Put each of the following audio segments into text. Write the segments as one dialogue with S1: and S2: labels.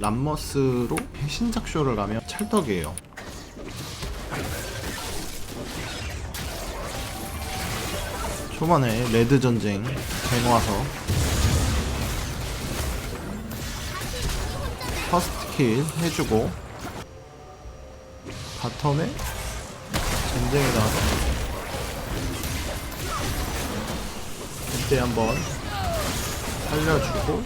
S1: 람머스로 신작쇼를 가면 찰떡이에요. 초반에 레드 전쟁 갱와서 퍼스트 킬 해주고 바텀에 전쟁에 나와서 그때 한번 살려주고.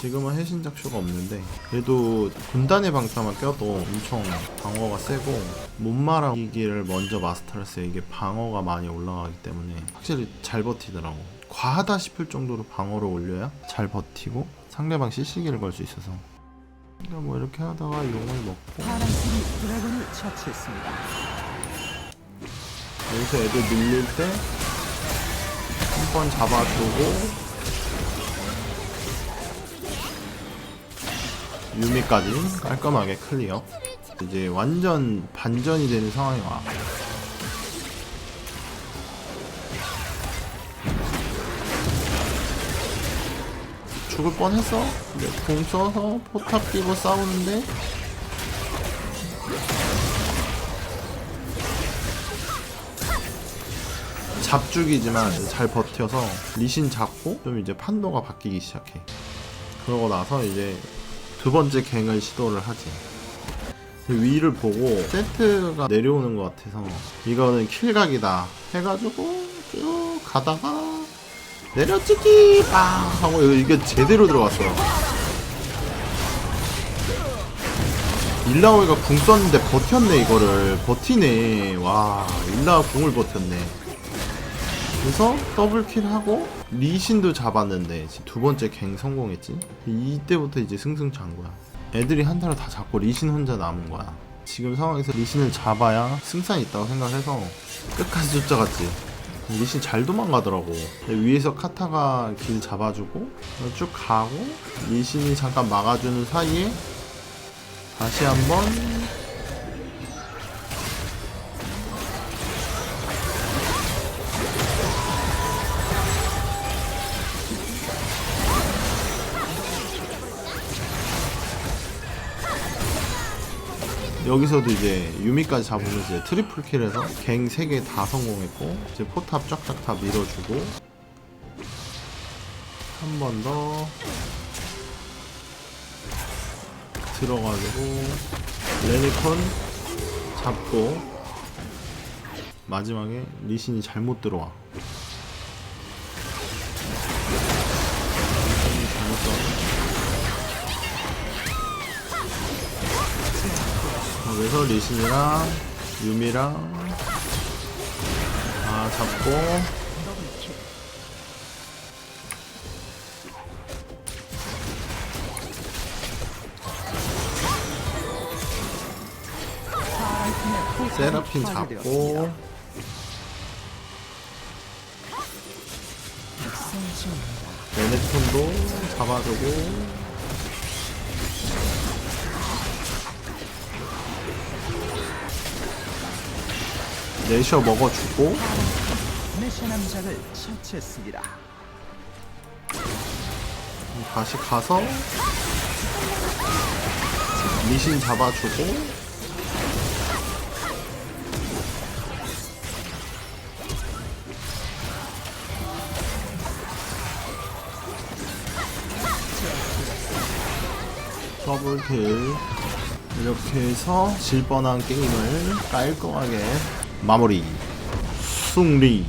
S1: 지금은 해신 작쇼가 없는데 그래도 군단의 방타만 껴도 엄청 방어가 세고 못말하기를 먼저 마스터를 했어요. 이게 방어가 많이 올라가기 때문에. 확실히 잘 버티더라고. 과하다 싶을 정도로 방어를 올려야 잘 버티고 상대방 CC기를 걸 수 있어서. 그러니까 뭐 이렇게 하다가 용을 먹고.
S2: 파란팀이 드래곤을 처치했습니다.
S1: 여기서 애들 밀릴 때 한 번 잡아주고 유미까지 깔끔하게 클리어. 이제 완전 반전이 되는 상황이 와. 죽을 뻔했어. 근데 공 써서 포탑 끼고 싸우는데 잡죽이지만 잘 버텨서 리신 잡고 좀 이제 판도가 바뀌기 시작해. 그러고 나서 이제 두 번째 갱을 시도를 하지. 위를 보고 세트가 내려오는 것 같아서 이거는 킬각이다 해가지고 쭉 가다가 내려찍기 빵 하고 이게 제대로 들어갔어요. 일라오이가 궁 썼는데 버텼네 이거를 버티네 와 일라오 궁을 버텼네 그래서 더블킬 하고 리신도 잡았는데 두 번째 갱 성공했지. 이때부터 이제 승승찬 거야. 애들이 한타를 다 잡고 리신 혼자 남은 거야. 지금 상황에서 리신을 잡아야 승산이 있다고 생각해서 끝까지 쫓아갔지. 리신 잘 도망가더라고. 위에서 카타가 길 잡아주고 쭉 가고 리신이 잠깐 막아주는 사이에 다시 한번 여기서도 이제 유미까지 잡으면서 이제 트리플 킬해서 갱 3개 다 성공했고 이제 포탑 쫙쫙 다 밀어주고. 한 번 더. 들어가지고 레니콘 잡고 마지막에 리신이 잘못 들어와 그래서 리신이랑 유미랑 아 잡고 세라핀. 잡고 레네톤도 잡아주고 내셔 먹어주고.
S2: 남작을 처치했습니다.
S1: 다시 가서 미신 잡아주고. 더블킬. 이렇게 해서 질 뻔한 게임을 깔끔하게 마무리. 승리